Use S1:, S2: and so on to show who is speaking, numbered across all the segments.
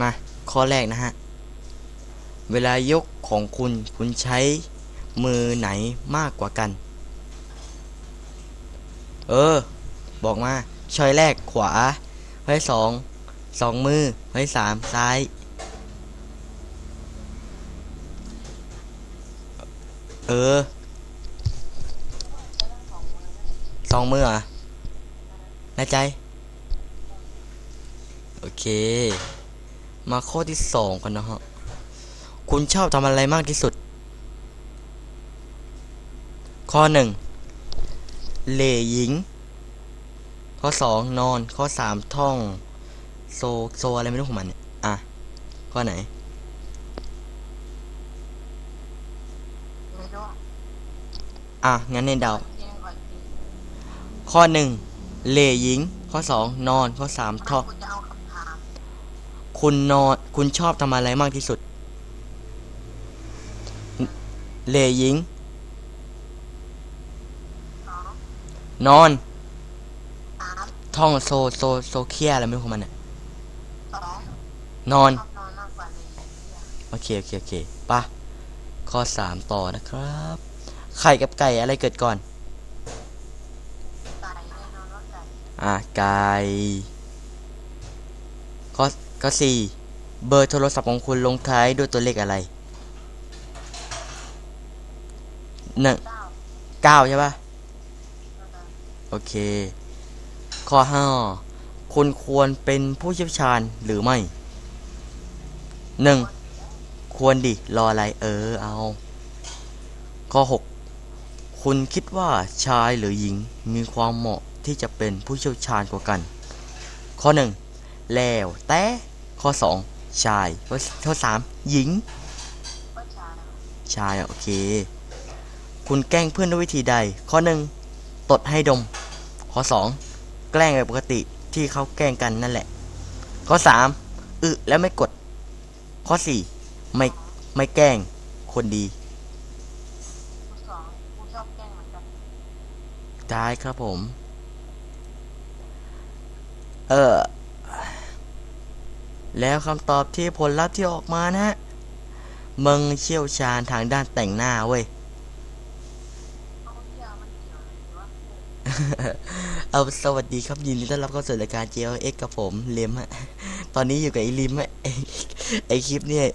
S1: มาข้อแรกนะฮะ เวลายกของคุณคุณใช้มือไหนมากกว่ากัน เออ บอกมาช้อยแรกขวาช้อยสองสองมือช้อยสามซ้าย เออสองมือเหรอะแน่ใจ โอเค มาข้อที่สองกันนะฮะ คุณชอบทำอะไรมากที่สุด ข้อหนึ่งเหล่หญิง ข้อสองนอน ข้อสามท่อง โซโซอะไรไม่รู้ของมันเนี่ยอะ ข้อไหน
S2: ไม่รู้
S1: อะ งั้นในเดา
S2: เรียนก่อนดี
S1: ข้อหนึ่งเหล่หญิง ข้อสองนอน ข้อสามท่อง
S2: คุณจะเอาคำถาม
S1: คุณนอนคุณชอบทำอะไรมากที่สุดเหล่หญิง
S2: สอง
S1: นอน
S2: สาม
S1: ท่องโซโซโซเคียอะไรไม่รู้ของมันเนี่ย
S2: สอง
S1: นอน
S2: ชอบนอนมากกว่าเลยเนี่ย
S1: โอเค โอเค โอเคปะข้อสามต่อนะครับ ไข่กับไก่อะไรเกิดก่อน
S2: ไก่แน่นอนว่าไก่
S1: อะ ไก่ข้อ ข้อสี่เบอร์โทรศัพท์ของคุณลงท้ายด้วยตัวเลขอะไรหนึ่ง
S2: เก้า
S1: ใช่ปะโอเค ข้อห้าคุณควรเป็นผู้เชี่ยวชาญหรือไม่หนึ่งควรดิ รออะไร เออ เอา ข้อหกคุณคิดว่าชายหรือหญิงมีความเหมาะที่จะเป็นผู้เชี่ยวชาญกว่ากัน ข้อหนึ่งแล้วแต่ ข้อสองชาย ข้อข้อสามหญิง
S2: ชา
S1: ยโอเค คุณแกล้งเพื่อนด้วยวิธีใด ข้อหนึ่งตดให้ดม ข้อสองแกล้งแบบปกติที่เขาแกล้งกันนั่นแหละ ข้อสามอึแล้วไม่กด ข้อสี่ไม่ไม่แกล้งคนดี
S2: ผู้สองผู้ชอบแกล้งเหมือนกัน
S1: ได้ครับผม เออ แล้วคำตอบที่ผลลัพธ์ที่ออกมานะฮะมึงเชี่ยวชาญทางด้านแต่งหน้าเว้ยเอาสวัสดีครับยินดีต้อนรับเข้าสู่รายการ JLX กับผมเลมฮะตอนนี้อยู่กับไอ้ลิมฮะไอ้ไอคลิปเนี่ย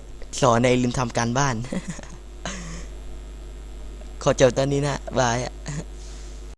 S1: สอนไอ้ลิมทำการบ้าน ขอจบตอนนี้นะบายอะ